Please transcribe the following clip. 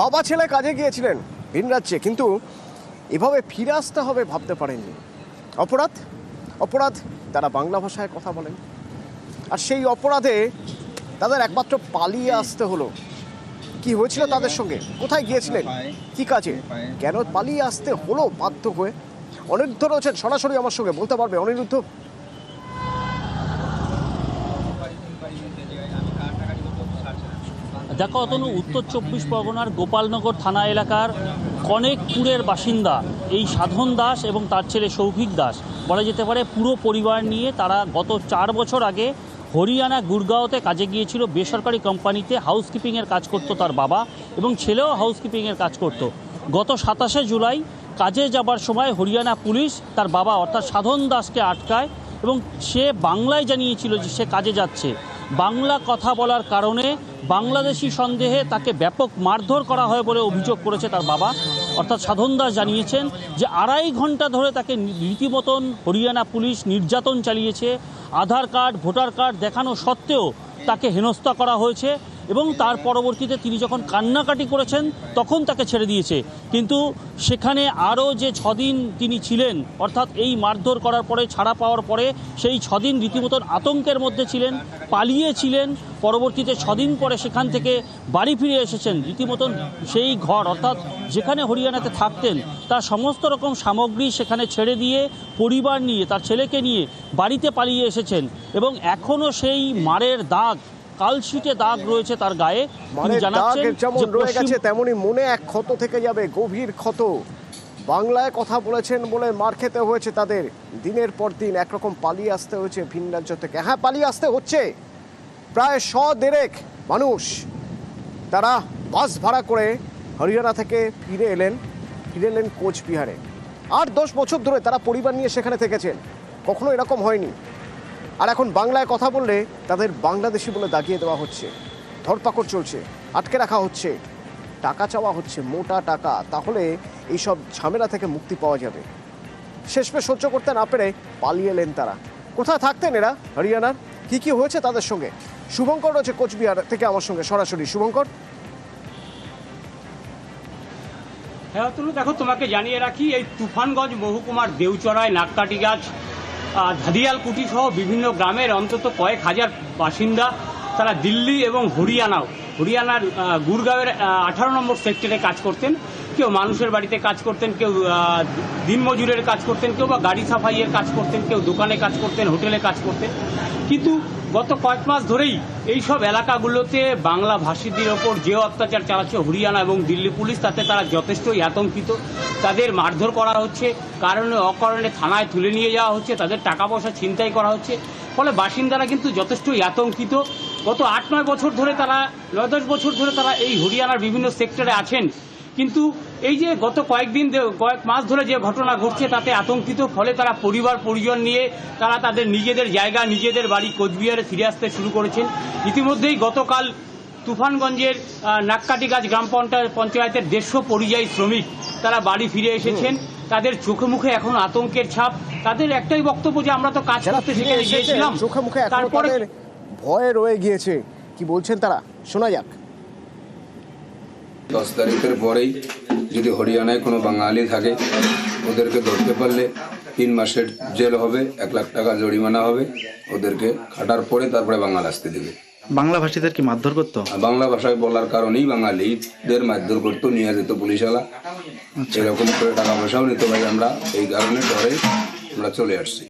বাবা ছেলে কাজে গিয়েছিলেন ভিন রাজ্যে কিন্তু এভাবে ফিরে আসতে হবে ভাবতে পারেননি। অপরাধ? অপরাধ তারা বাংলা ভাষায় কথা বলেন। আর সেই অপরাধে তাদের একমাত্র পালিয়ে আসতে হলো। কি হয়েছিল তাদের সঙ্গে? কোথায় গিয়েছিলেন? কি কাজে? কেন পালিয়ে আসতে হলো বাধ্য হয়ে? অনিরুদ্ধ রয়েছেন, সরাসরি আমার সঙ্গে, বলতে পারবে অনিরুদ্ধ? দেখো, অতনু, উত্তর চব্বিশ পরগনার গোপালনগর থানা এলাকার কনেকপুরের বাসিন্দা, এই সাধন দাস এবং তার ছেলে সৌভিক দাস। বলা যেতে পারে, পুরো পরিবার নিয়ে তারা গত চার বছর আগে হরিয়ানা গুরগাঁওতে কাজে গিয়েছিল। বেসরকারি কোম্পানিতে হাউসকিপিংয়ের কাজ করতো তার বাবা এবং ছেলেও হাউসকিপিংয়ের কাজ করত। গত সাতাশে জুলাই কাজে যাবার সময় হরিয়ানা পুলিশ তার বাবা, অর্থাৎ সাধন দাসকে আটকায় এবং সে বাংলায় জানিয়েছিল যে সে কাজে যাচ্ছে। বাংলা কথা বলার কারণে বাংলাদেশি সন্দেহে তাকে ব্যাপক মারধর করা হয় বলে অভিযোগ করেছে তার বাবা। অর্থাৎ সাধন দাস জানিয়েছেন যে আড়াই ঘণ্টা ধরে তাকে রীতিমতন হরিয়ানা পুলিশ নির্যাতন চালিয়েছে। আধার কার্ড, ভোটার কার্ড দেখানো সত্ত্বেও তাকে হেনস্থা করা হয়েছে। এবং তার পরবর্তীতে তিনি যখন কান্নাকাটি করেছেন, তখন তাকে ছেড়ে দিয়েছে। কিন্তু সেখানে আরও যে ছদিন তিনি ছিলেন, অর্থাৎ এই মারধর করার পরে, ছাড়া পাওয়ার পরে, সেই ছদিন রীতিমতন আতঙ্কের মধ্যে ছিলেন, পালিয়েছিলেন। পরবর্তীতে ছদিন পরে সেখান থেকে বাড়ি ফিরে এসেছেন। রীতিমতন সেই ঘর, অর্থাৎ যেখানে হরিয়ানাতে থাকতেন, তার সমস্ত রকম সামগ্রী সেখানে ছেড়ে দিয়ে পরিবার নিয়ে, তার ছেলেকে নিয়ে বাড়িতে পালিয়ে এসেছেন। এবং এখনও সেই মারের দাগ কালশিটে দাগ রয়েছে তার গায়ে। মানে দাগ যেমন রয়ে গেছে তেমনি মনে এক ক্ষত থেকে যাবে গভীর ক্ষত। বাংলায় কথা বলেছেন বলে মার খেতে হয়েছে তাদের। দিনের পর দিন একরকম পালিয়ে আসতে হয়েছে ভিন রাজ্য থেকে। হ্যাঁ পালিয়ে আসতে হচ্ছে। প্রায় শ দেড়েক মানুষ তারা বাস ভাড়া করে হরিয়ানা থেকে ফিরে এলেন ফিরে এলেন কোচবিহারে। আট দশ বছর ধরে তারা পরিবার নিয়ে সেখানে থেকেছেন। কখনো এরকম হয়নি। আর এখন বাংলায় কথা বললে তাদের বাংলাদেশি বলে দাগিয়ে দেওয়া হচ্ছে। ধরপাকড় চলছে, আটকে রাখা হচ্ছে। টাকা চাওয়া হচ্ছে, মোটা টাকা। তাহলে এইসব ঝামেলা থেকে মুক্তি পাওয়া যাবে। শেষমেশ সহ্য করতে না পেরে পালিয়ে এলেন তারা। কোথায় থাকতেন এরা, হরিয়ানার? কি কি হয়েছে তাদের সঙ্গে? শুভঙ্কর রয়েছে কোচবিহার থেকে আমার সঙ্গে সরাসরি। শুভঙ্কর? হ্যাঁ তুমি দেখো, তোমাকে জানিয়ে রাখি, এই তুফানগঞ্জ মহকুমার দেউচড়ায় নাককাটি গাছ ধাদিয়ালকুটি সহ বিভিন্ন গ্রামের অন্তত কয়েক হাজার বাসিন্দা তারা দিল্লি এবং হরিয়ানাও। হরিয়ানার গুরগাঁওয়ের আঠারো নম্বর সেক্টরে কাজ করতেন। কেউ মানুষের বাড়িতে কাজ করতেন, কেউ দিনমজুরের কাজ করতেন, কেউ বা গাড়ি সাফাইয়ের কাজ করতেন, কেউ দোকানে কাজ করতেন, হোটেলে কাজ করতেন। কিন্তু গত কয়েক মাস ধরেই এই সব এলাকাগুলোতে বাংলা ভাষীদের ওপর যে অত্যাচার চালাচ্ছে হরিয়ানা এবং দিল্লি পুলিশ, তাতে তারা যথেষ্টই আতঙ্কিত। তাদের মারধর করা হচ্ছে, কারণে অকারণে থানায় তুলে নিয়ে যাওয়া হচ্ছে, তাদের টাকা পয়সা ছিনতাই করা হচ্ছে। ফলে বাসিন্দারা কিন্তু যথেষ্টই আতঙ্কিত। গত আট, নয় বছর ধরে তারা, নয়, দশ বছর ধরে তারা এই হরিয়ানার বিভিন্ন সেক্টরে আছেন। কিন্তু এই যে গত কয়েকদিন কয়েক মাস ধরে যে ঘটনা ঘটছে তাতে আতঙ্কিত ফলে তারা পরিবার পরিজন নিয়ে তারা তাদের নিজেদের জায়গা নিজেদের বাড়ি কোচবিহারে ফিরে আসতে শুরু করেছেন। ইতিমধ্যেই গতকাল তুফানগঞ্জের নাক্কাটিগাছ গ্রাম পঞ্চায়েত পঞ্চায়েতের দেড়শো পরিযায়ী শ্রমিক তারা বাড়ি ফিরে এসেছেন। তাদের চোখে মুখে এখন আতঙ্কের ছাপ। তাদের একটাই বক্তব্য যে আমরা তো কাজ করতে এসেছেন গিয়েছিলাম। চোখে মুখে তারপরে ভয়ে রয়ে গিয়েছে। কি বলছেন তারা? শোনা যাক। দশ তারিখের পরেই যদি হরিয়ানায় কোনো বাঙালি থাকে ওদেরকে ধরতে পারলে তিন মাসের জেল হবে এক লাখ টাকা জরিমানা হবে ওদেরকে খাটার পরে তারপরে বাঙাল আসতে দেবে। বাংলা ভাষীদের কি মারধর করতো? বাংলা ভাষায় বলার কারণেই বাঙালিদের মারধর করতো নিয়ে যেত পুলিশওয়ালা। এরকম করে টাকা পয়সাও নিতে পারি আমরা এই কারণে ডরে আমরা চলে আসছি।